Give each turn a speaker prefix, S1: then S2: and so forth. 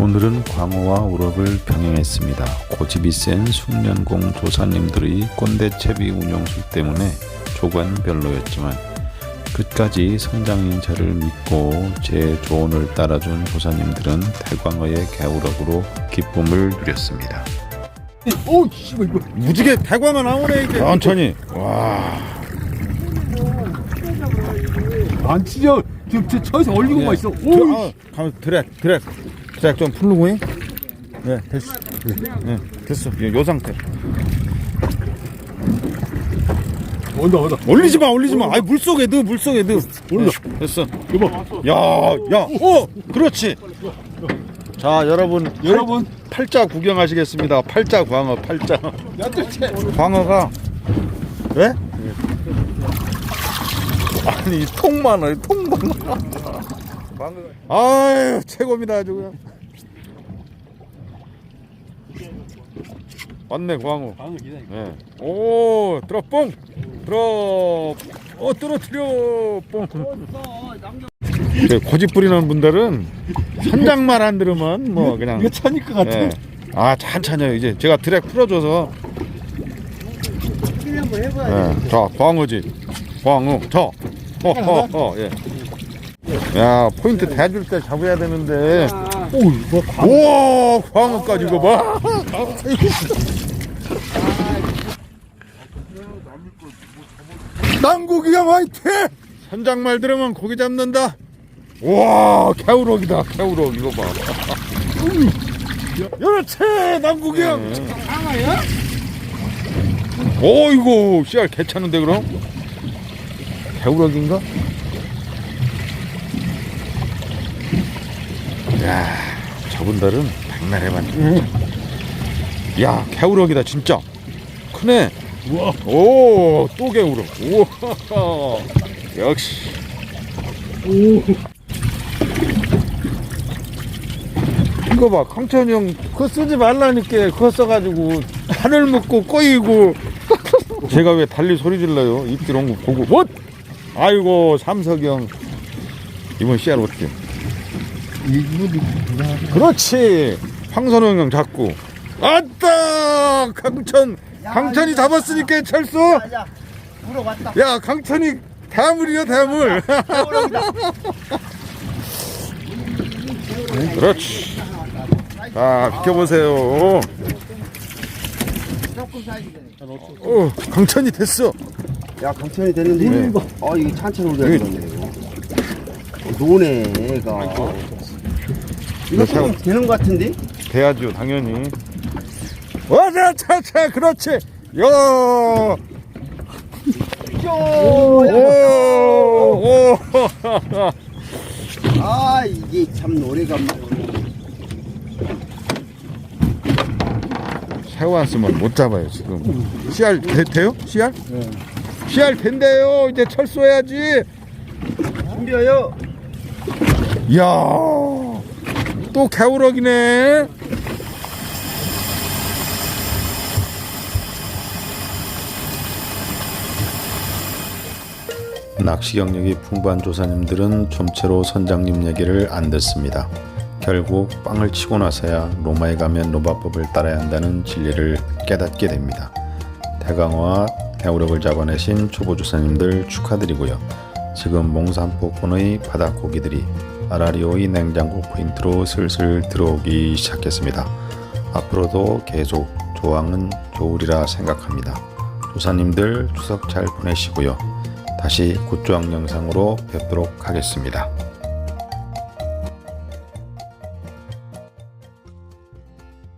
S1: 오늘은 광어와 우럭을 병행했습니다. 고집이 센 숙련공 조사님들의 꼰대 채비 운영술 때문에 조관 별로였지만 끝까지 선장인 저를 믿고 제 조언을 따라준 조사님들은 대광어의 개우럭으로 기쁨을 누렸습니다.
S2: 오, 씨발 이거.
S3: 무지개 대광어 나오네 이제 천천히
S2: 안 찢어. 지금 저 저기서 올리고만 있어.
S3: 오,
S2: 오,
S3: 아, 가면 드랙 드랙 드랙 좀 풀르고 해. 네 됐어. 네, 됐어. 예, 요 상태.
S2: 온다 온다.
S3: 올리지 마 올리지 마. 아이 물속에 넣어 물속에 넣어 올려. 됐어.
S2: 여보,
S3: 야야 오! 그렇지. 자 여러분.
S2: 여러분.
S3: 팔 자 구경하시겠습니다. 팔자 광어 팔자. 광어가 왜? 아니 통 많아요 통 많아 아유 최고입니다 아주 그냥 왔네 광어
S2: 방을 기다려.
S3: 네. 오 들어 뽕 들어 어 떨어뜨려 뽕저 고집 부리는 분들은 선장만 안 들으면 뭐 그냥
S2: 이거 찬일 것 같아.
S3: 예. 아 찬찬해요 이제 제가 드랙 풀어줘서 예. 자 광어지 광어 저 허허허 예. 야 포인트 대줄 때 잡아야 되는데
S2: 오, 뭐 방.
S3: 우와 광어까지 이거 봐 남국이형 화이팅 선장 말 들으면 고기 잡는다 와 개우럭이다 개우럭 이거 봐 그렇지 남국이 형
S2: 방아야?
S3: 어이구 씨알 괜찮은데 그럼 개우럭인가? 야 저분들은 백날 해봤네 야 개우럭이다 진짜. 크네.
S2: 우와.
S3: 오 또 개우럭. 우와. 역시.
S2: 오.
S3: 이거 봐 강천이 형 그거 쓰지 말라니까 그거 써가지고 하늘 먹고 꼬이고. 제가 왜 달리 소리 질러요? 입질 온거 보고. 뭐? 아이고 삼석이 형. 이번 씨알 어떻게 그렇지 황선홍 형 잡고 아따 강천 강천이 잡았으니까 철수
S4: 야, 물어봤다.
S3: 야 강천이 대물이요 대물 그렇지 자 비켜보세요
S4: 되네.
S3: 어 강천이 됐어
S4: 야, 강천이 되는데.
S3: 네.
S4: 이거. 아, 이게 찬찬 올려야 되네. 노네, 애가. 이거
S3: 참-
S4: 좀 되는 것 같은데?
S3: 돼야죠 당연히 와자 차차 그렇지 요
S4: 오,
S3: 오, 오.
S4: 아, 이게 참 노래가.
S3: 새우 안 쓰면 못 잡아요 지금 씨알 돼, 돼요? 씨알? 씨알 된대요 이제 철수해야지
S4: 준비하여.
S3: 이야 또 개우럭이네
S1: 낚시 경력이 풍부한 조사님들은 좀채로 선장님 얘기를 안 듣습니다. 결국 빵을 치고 나서야 로마에 가면 로마법을 따라야 한다는 진리를 깨닫게 됩니다. 대강어와 개우럭을 잡아내신 초보 조사님들 축하드리고요. 지금 몽산포권의 바닷고기들이 아라리오의 냉장고 포인트로 슬슬 들어오기 시작했습니다. 앞으로도 계속 조항은 좋으리라 생각합니다. 조사님들 추석 잘 보내시고요. 다시 굿조항 영상으로 뵙도록 하겠습니다.